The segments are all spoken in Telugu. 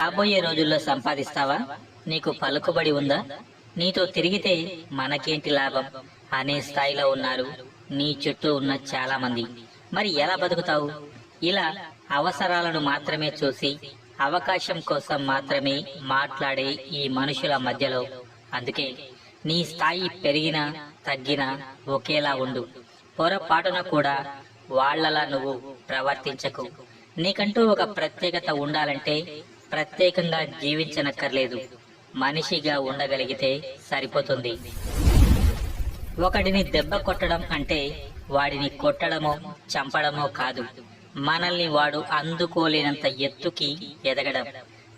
రాబోయే రోజుల్లో సంపాదిస్తావా? నీకు పలుకుబడి ఉందా? నీతో తిరిగితే మనకేంటి లాభం? అనే స్థాయిలో ఉన్నారు. నీ చుట్టూ ఉన్న చాలా మంది మరి ఎలా బతుకుతావు? ఇలా అవసరాలను మాత్రమే చూసి అవకాశం కోసం మాత్రమే మాట్లాడే ఈ మనుషుల మధ్యలో. అందుకే నీ స్థాయి పెరిగినా తగ్గినా ఒకేలా ఉండు. పొరపాటున కూడా వాళ్ళలా నువ్వు ప్రవర్తించకు. నీకంటూ ఒక ప్రత్యేకత ఉండాలంటే ప్రత్యేకంగా జీవించనక్కర్లేదు. మనిషిగా ఉండగలిగితే సరిపోతుంది. ఒకడిని దెబ్బ కొట్టడం అంటే వాడిని కొట్టడమో చంపడమో కాదు. మనల్ని వాడు అందుకోలేనంత ఎత్తుకి ఎదగడం.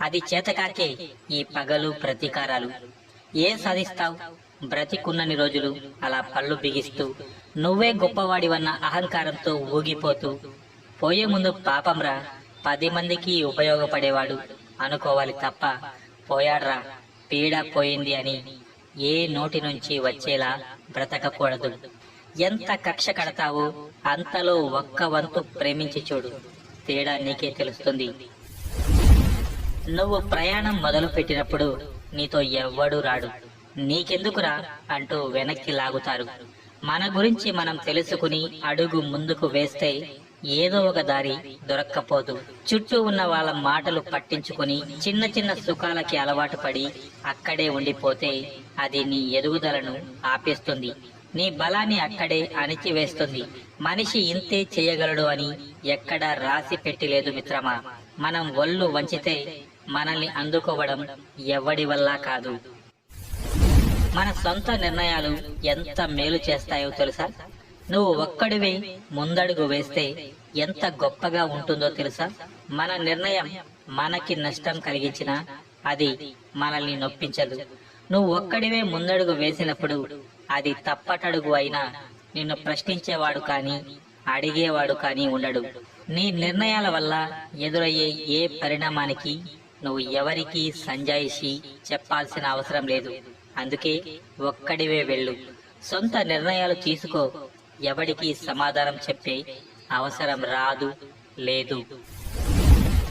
అది చేతకాకే ఈ పగలు ప్రతీకారాలు. ఏం సాధిస్తావు? బ్రతికున్నని రోజులు అలా పళ్ళు బిగిస్తూ నువ్వే గొప్పవాడివన్న అహంకారంతో ఊగిపోతూ పోయే ముందు పాపంరా పది మందికి ఉపయోగపడేవాడు. అనుకోవాలి తప్ప పోయాడ్రా పీడ పోయింది అని ఏ నోటి నుంచి వచ్చేలా బ్రతకకూడదు. ఎంత కక్ష కడతావో అంతలో ఒక్క వంతు ప్రేమించి చూడు. తేడా నీకే తెలుస్తుంది. నువ్వు ప్రయాణం మొదలు పెట్టినప్పుడు నీతో ఎవ్వడు రాడు. నీకెందుకురా అంటూ వెనక్కి లాగుతారు. మన గురించి మనం తెలుసుకుని అడుగు ముందుకు వేస్తే ఏదో ఒక దారి దొరక్కపోదు. చుట్టూ ఉన్న వాళ్ళ మాటలు పట్టించుకుని చిన్న చిన్న సుఖాలకి అలవాటు పడి అక్కడే ఉండిపోతే అది నీ ఎదుగుదలను ఆపేస్తుంది. నీ బలాన్ని అక్కడే అణిచివేస్తుంది. మనిషి ఇంతే చేయగలడు అని ఎక్కడా రాసి పెట్టిలేదు మిత్రమా? మనం ఒళ్ళు వంచితే మనల్ని అందుకోవడం ఎవడి వల్ల కాదు. మన సొంత నిర్ణయాలు ఎంత మేలు చేస్తాయో తెలుసా? నువ్వు ఒక్కడివే ముందడుగు వేస్తే ఎంత గొప్పగా ఉంటుందో తెలుసా? మన నిర్ణయం మనకి నష్టం కలిగించినా అది మనల్ని నొప్పించదు. నువ్వు ఒక్కడివే ముందడుగు వేసినప్పుడు అది తప్పటడుగు అయినా నిన్ను ప్రశ్నించేవాడు కానీ అడిగేవాడు కానీ ఉండడు. నీ నిర్ణయాల వల్ల ఎదురయ్యే ఏ పరిణామానికి నువ్వు ఎవరికి సంజాయిషి చెప్పాల్సిన అవసరం లేదు. అందుకే ఒక్కడివే వెళ్ళు. సొంత నిర్ణయాలు తీసుకో. ఎవడికి సమాధానం చెప్పే అవసరం రాదు లేదు.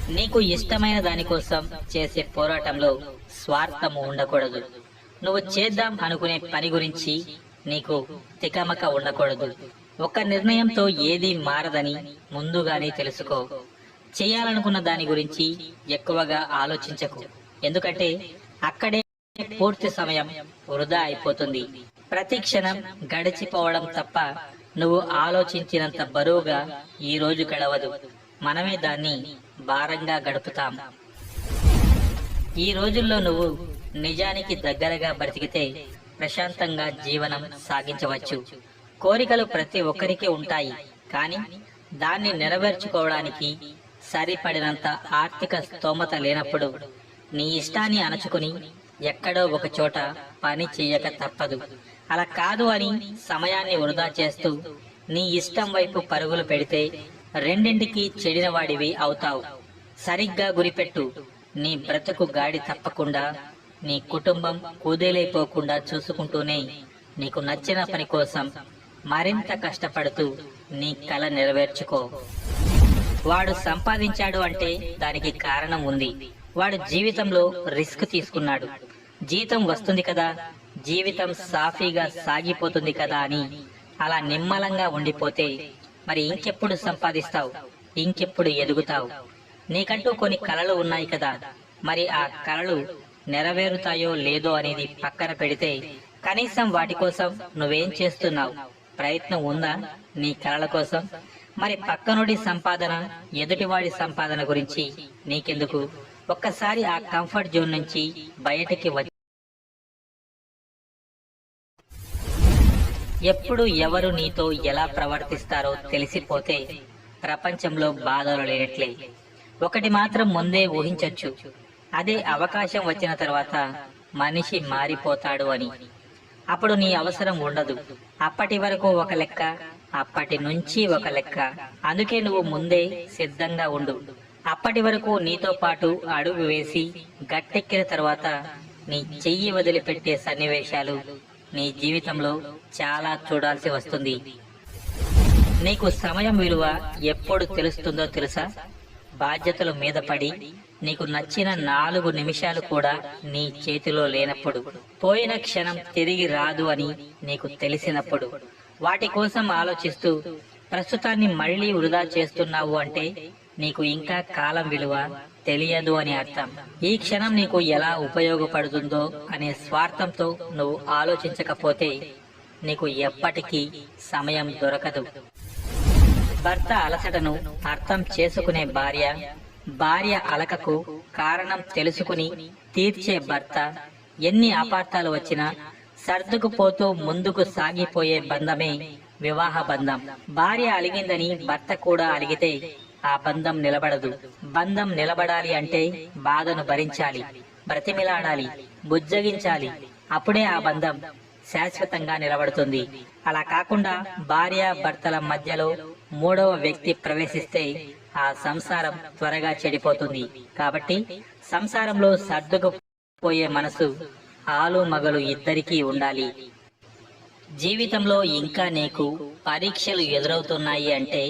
నీకు ఇష్టమైన దానికోసం చేసే పోరాటంలో స్వార్థము ఉండకూడదు. నువ్వు చేద్దాం అనుకునే పని గురించి నీకు తికమక ఉండకూడదు. ఒక నిర్ణయంతో ఏది మారదని ముందుగానే తెలుసుకో. చేయాలనుకున్న దాని గురించి ఎక్కువగా ఆలోచించకు. ఎందుకంటే అక్కడే పూర్తి సమయం వృధా అయిపోతుంది. ప్రతి క్షణం గడిచిపోవడం తప్ప నువ్వు ఆలోచించినంత బరువుగా ఈ రోజు గడవదు. మనమే దాన్ని భారంగా గడుపుతాం. ఈ రోజుల్లో నువ్వు నిజానికి దగ్గరగా బ్రతికితే ప్రశాంతంగా జీవనం సాగించవచ్చు. కోరికలు ప్రతి ఒక్కరికి ఉంటాయి. కానీ దాన్ని నెరవేర్చుకోవడానికి సరిపడినంత ఆర్థిక స్తోమత లేనప్పుడు నీ ఇష్టాన్ని అణచుకుని ఎక్కడో ఒక చోట పని చేయక తప్పదు. అలా కాదు అని సమయాన్ని వృధా చేస్తూ నీ ఇష్టం వైపు పరుగులు పెడితే రెండింటికి చెడిన వాడివి అవుతావు. సరిగ్గా గురిపెట్టు. నీ బ్రతుకు గాడి తప్పకుండా నీ కుటుంబం కుదేలైపోకుండా చూసుకుంటూనే నీకు నచ్చిన పని కోసం మరింత కష్టపడుతూ నీ కల నెరవేర్చుకో. వాడు సంపాదించాడు అంటే దానికి కారణం ఉంది. వాడు జీవితంలో రిస్క్ తీసుకున్నాడు. జీతం వస్తుంది కదా జీవితం సాఫీగా సాగిపోతుంది కదా అని. అలా నిమ్మలంగా ఉండిపోతే మరి ఇంకెప్పుడు సంపాదిస్తావు? ఇంకెప్పుడు ఎదుగుతావు? నీకంటూ కొన్ని కలలు ఉన్నాయి కదా. మరి ఆ కళలు నెరవేరుతాయో లేదో అనేది పక్కన పెడితే కనీసం వాటి కోసం నువ్వేం చేస్తున్నావు? ప్రయత్నం ఉందా నీ కలల కోసం? మరి పక్కనుడి సంపాదన ఎదుటివాడి సంపాదన గురించి నీకెందుకు? ఒక్కసారి ఆ కంఫర్ట్ జోన్ నుంచి బయటికి వచ్చి ఎప్పుడు ఎవరు నీతో ఎలా ప్రవర్తిస్తారో తెలిసిపోతే ప్రపంచంలో బాధలు లేనట్లే. ఒకటి మాత్రం ముందే ఊహించొచ్చు. అదే అవకాశం వచ్చిన తర్వాత మనిషి మారిపోతాడు అని. అప్పుడు నీ అవసరం ఉండదు. అప్పటి వరకు ఒక లెక్క అప్పటి నుంచి ఒక లెక్క. అందుకే నువ్వు ముందే సిద్ధంగా ఉండు. అప్పటి వరకు నీతో పాటు అడుగు వేసి గట్టెక్కిన తర్వాత నీ చెయ్యి వదిలిపెట్టే సన్నివేశాలు నీ జీవితంలో చాలా చూడాల్సి వస్తుంది. నీకు సమయం విలువ ఎప్పుడు తెలుస్తుందో తెలుసా? బాధ్యతలు మీద పడి నీకు నచ్చిన నాలుగు నిమిషాలు కూడా నీ చేతిలో లేనప్పుడు పోయిన క్షణం తిరిగి రాదు అని నీకు తెలిసినప్పుడు వాటి కోసం ఆలోచిస్తూ ప్రస్తుతాన్ని మళ్ళీ వృధా చేస్తున్నావు అంటే నీకు ఇంకా కాలం విలువ తెలియదు అని అర్థం. ఈ క్షణం నీకు ఎలా ఉపయోగపడుతుందో అనే స్వార్థంతో నువ్వు ఆలోచించకపోతే నీకు ఎప్పటికీ సమయం దొరకదు. భర్త అలసటను అర్థం చేసుకునే భార్య భార్య అలకకు కారణం తెలుసుకుని తీర్చే భర్త ఎన్ని అపార్థాలు వచ్చినా సర్దుకుపోతూ ముందుకు సాగిపోయే బంధమే వివాహ బంధం. భార్య అలిగిందని భర్త కూడా అలిగితే ఆ బంధం నిలబడదు. బంధం నిలబడాలి అంటే బాధను భరించాలి బ్రతిమిలాడాలి బుజ్జగించాలి. అప్పుడే ఆ బంధం శాశ్వతంగా నిలబడుతుంది. అలా కాకుండా భార్య భర్తల మధ్యలో మూడవ వ్యక్తి ప్రవేశిస్తే ఆ సంసారం త్వరగా చెడిపోతుంది. కాబట్టి సంసారంలో సర్దుకుపోయే మనసు ఆలు మగలు ఇద్దరికీ ఉండాలి. జీవితంలో ఇంకా నీకు పరీక్షలు ఎదురవుతున్నాయి అంటే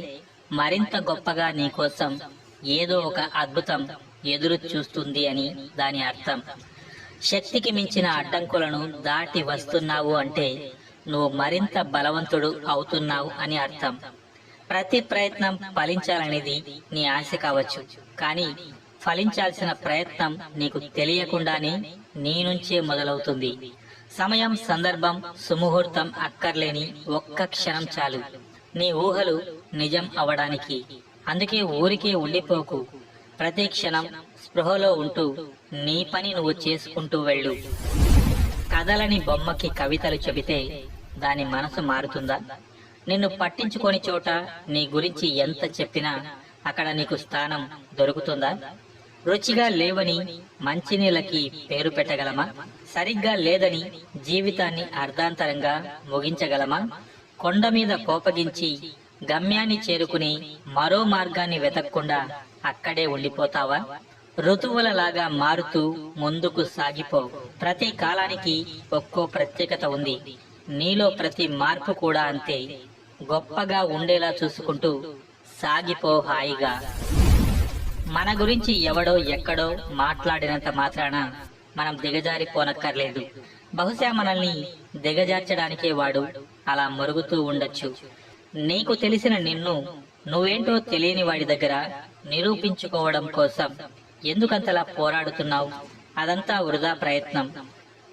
మరింత గొప్పగా నీకోసం ఏదో ఒక అద్భుతం ఎదురు చూస్తుంది అని దాని అర్థం. శక్తికి మించిన అడ్డంకులను దాటి వస్తున్నావు అంటే నువ్వు మరింత బలవంతుడు అవుతున్నావు అని అర్థం. ప్రతి ప్రయత్నం ఫలించాలనేది నీ ఆశ కావచ్చు. కానీ ఫలించాల్సిన ప్రయత్నం నీకు తెలియకుండానే నీ నుంచే మొదలవుతుంది. సమయం సందర్భం సుముహూర్తం అక్కర్లేని ఒక్క క్షణం చాలు. నీ ఊహలు నిజం అవడానికి. అందుకే ఊరికే ఉండిపోకు. ప్రతి క్షణం స్పృహలో ఉంటూ నీ పని నువ్వు చేసుకుంటూ వెళ్ళు. కథలని బొమ్మకి కవితలు చెబితే దాని మనసు మారుతుందా? నిన్ను పట్టించుకొని చోట నీ గురించి ఎంత చెప్పినా అక్కడ నీకు స్థానం దొరుకుతుందా? రుచిగా లేవని మంచినీళ్ళకి పేరు పెట్టగలమా? సరిగ్గా లేదని జీవితాన్ని అర్ధాంతరంగా ముగించగలమా? కొండ మీద కోపగించి గమ్యాన్ని చేరుకుని మరో మార్గాన్ని వెతకకుండా అక్కడే ఉండిపోతావా? ఋతువులలాగా మారుతూ ముందుకు సాగిపో. ప్రతి కాలానికి ఒక్కో ప్రత్యేకత ఉంది. నీలో ప్రతి మార్పు కూడా అంతే. గొప్పగా ఉండేలా చూసుకుంటూ సాగిపో హాయిగా. మన గురించి ఎవడో ఎక్కడో మాట్లాడినంత మాత్రాన మనం దిగజారిపోనక్కర్లేదు. బహుశా మనల్ని దిగజార్చడానికే వాడు అలా మరుగుతూ ఉండొచ్చు. నీకు తెలిసిన నిన్ను నువ్వేంటో తెలియని వాడి దగ్గర నిరూపించుకోవడం కోసం ఎందుకంతలా పోరాడుతున్నావు? అదంతా వృధా ప్రయత్నం.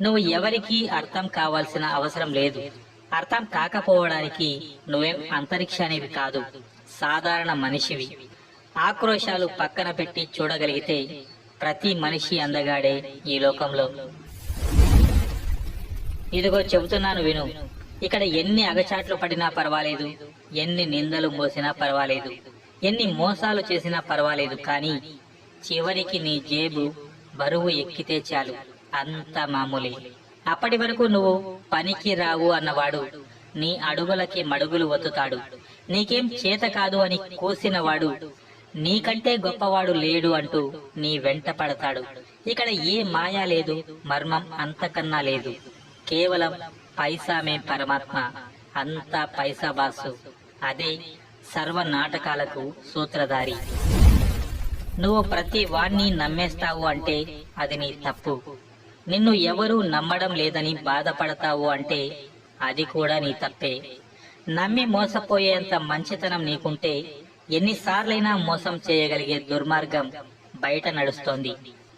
నువ్వు ఎవరికీ అర్థం కావాల్సిన అవసరం లేదు. అర్థం కాకపోవడానికి నువ్వేం అంతరిక్షానివి కాదు సాధారణ మనిషివి. ఆక్రోశాలు పక్కన పెట్టి చూడగలిగితే ప్రతి మనిషి అందగాడే ఈ లోకంలో. ఇదిగో చెబుతున్నాను విను ఇక్కడ ఎన్ని అగచాట్లు పడినా పర్వాలేదు ఎన్ని నిందలు మోసినా పర్వాలేదు ఎన్ని మోసాలు చేసినా పర్వాలేదు కానీ చివరికి నీ జేబు బరువు ఎక్కితే చాలు. అంత మామూలే. అప్పటి వరకు నువ్వు పనికి రావు అన్నవాడు నీ అడుగులకి మడుగులు వత్తుతాడు నీకేం చేత కాదు అని కూసినవాడు నీకంటే గొప్పవాడు లేడు అంటూ నీ వెంట పడతాడు. ఇక్కడ ఏ మాయా లేదు మర్మం అంతకన్నా లేదు. కేవలం పైసా మే పరమాత్మ. అంతా పైసా బాసు. అదే సర్వ నాటకాలకు సూత్రధారి. నువ్వు ప్రతి వాణ్ణి నమ్మేస్తావు అంటే అది నీ తప్పు. నిన్ను ఎవరూ నమ్మడం లేదని బాధపడతావు అంటే అది కూడా నీ తప్పే. నమ్మి మోసపోయేంత మంచితనం నీకుంటే ఎన్నిసార్లైనా మోసం చేయగలిగే దుర్మార్గం బయట నడుస్తోంది.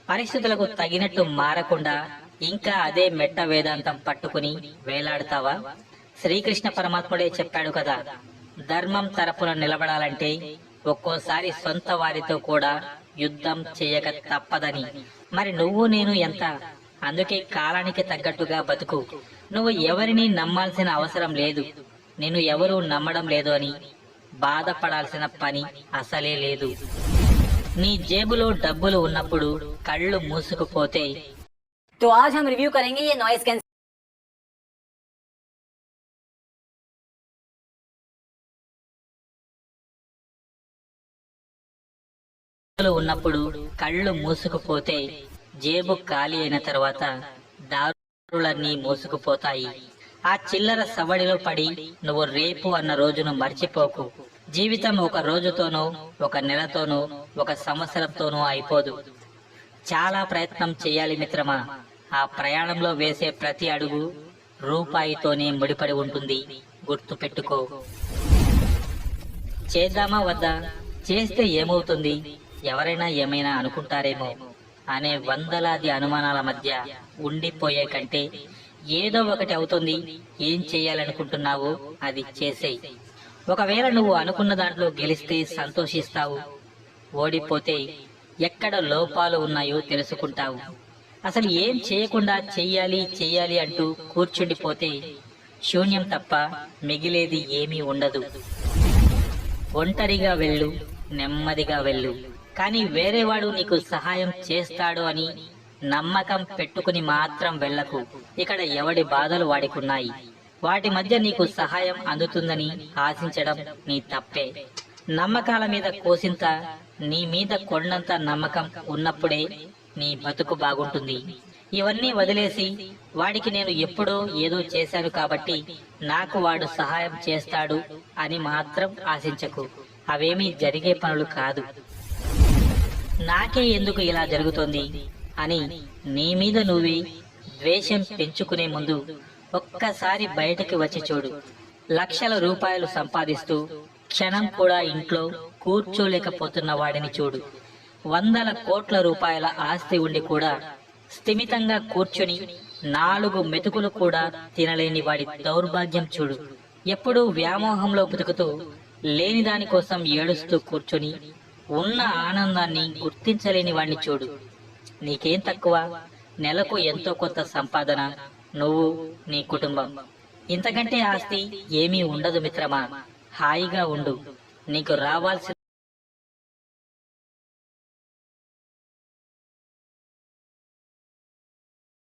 పరిస్థితులకు తగినట్టు మారకుండా ఇంకా అదే మెట్ట వేదాంతం పట్టుకుని వేలాడతావా? శ్రీకృష్ణ పరమాత్ముడే చెప్పాడు కదా ధర్మం తరపున నిలబడాలంటే ఒక్కోసారి సొంత వారితో కూడా యుద్ధం చేయక తప్పదని. మరి నువ్వు నేను ఎంత? అందుకే కాలానికి తగ్గట్టుగా బతుకు. నువ్వు ఎవరిని నమ్మాల్సిన అవసరం లేదు. నేను ఎవరూ నమ్మడం లేదు అని బాధపడాల్సిన పని అసలే లేదు. నీ జేబులో డబ్బులు ఉన్నప్పుడు కళ్ళు మూసుకుపోతే तो आज हम रिव्यू करेंगे ये नॉइस कैंसिल డబ్బులు ఉన్నప్పుడు కళ్ళు మూసుకుపోతే జేబు ఖాళీ అయిన తర్వాత దారులన్నీ మూసుకుపోతాయి ఆ చిల్లర సవడిలో పడి నువ్వు రేపు అన్న రోజును మర్చిపోకు జీవితం ఒక రోజుతోనో ఒక నెలతోనో ఒక సంవత్సరంతోనో అయిపోదు చాలా ప్రయత్నం చేయాలి మిత్రమా ఆ ప్రయాణంలో వేసే ప్రతి అడుగు రూపాయితోనే ముడిపడి ఉంటుంది. గుర్తు పెట్టుకో చేద్దామా వద్దా? చేస్తే ఏమవుతుంది? ఎవరైనా ఏమైనా అనుకుంటారేమో. అనే వందలాది అనుమానాల మధ్య ఉండిపోయే కంటే ఏదో ఒకటి అవుతుంది. ఏం చేయాలనుకుంటున్నావో అది చేసేయి. ఒకవేళ నువ్వు అనుకున్న దాంట్లో గెలిస్తే సంతోషిస్తావు. ఓడిపోతే ఎక్కడ లోపాలు ఉన్నాయో తెలుసుకుంటావు. అసలు ఏం చేయకుండా చెయ్యాలి చెయ్యాలి అంటూ కూర్చుండిపోతే శూన్యం తప్ప మిగిలేది ఏమీ ఉండదు. ఒంటరిగా వెళ్ళు నెమ్మదిగా వెళ్ళు. కానీ వేరేవాడు నీకు సహాయం చేస్తాడు అని నమ్మకం పెట్టుకుని మాత్రం వెళ్ళకు. ఇక్కడ ఎవడి బాధలు వాడికున్నాయి? వాటి మధ్య నీకు సహాయం అందుతుందని ఆశించడం నీ తప్పే. నమ్మకాల మీద కోసింత నీ మీద కొండంత నమ్మకం ఉన్నప్పుడే నీ బతుకు బాగుంటుంది. ఇవన్నీ వదిలేసి వాడికి నేను ఎప్పుడో ఏదో చేశాను కాబట్టి నాకు వాడు సహాయం చేస్తాడు అని మాత్రం ఆశించకు. అవేమీ జరిగే పనులు కాదు. నాకే ఎందుకు ఇలా జరుగుతోంది అని నీ మీద నువ్వే ద్వేషం పెంచుకునే ముందు ఒక్కసారి బయటకు వచ్చి చూడు. లక్షల రూపాయలు సంపాదిస్తూ క్షణం కూడా ఇంట్లో కూర్చోలేకపోతున్న వాడిని చూడు. వందల కోట్ల రూపాయల ఆస్తి ఉండి కూడా స్థిమితంగా కూర్చొని నాలుగు మెతుకులు కూడా తినలేని వాడి దౌర్భాగ్యం చూడు. ఎప్పుడూ వ్యామోహంలో బతుకుతూ లేని దాని కోసం ఏడుస్తూ కూర్చొని ఉన్న ఆనందాన్ని గుర్తించలేని వాడిని చూడు. నీకేం తక్కువ? నెలకు ఎంతో కొంత సంపాదన. నువ్వు నీ కుటుంబం. ఇంతకంటే ఆస్తి ఏమీ ఉండదు మిత్రమా? హాయిగా ఉండు. నీకు రావాల్సిన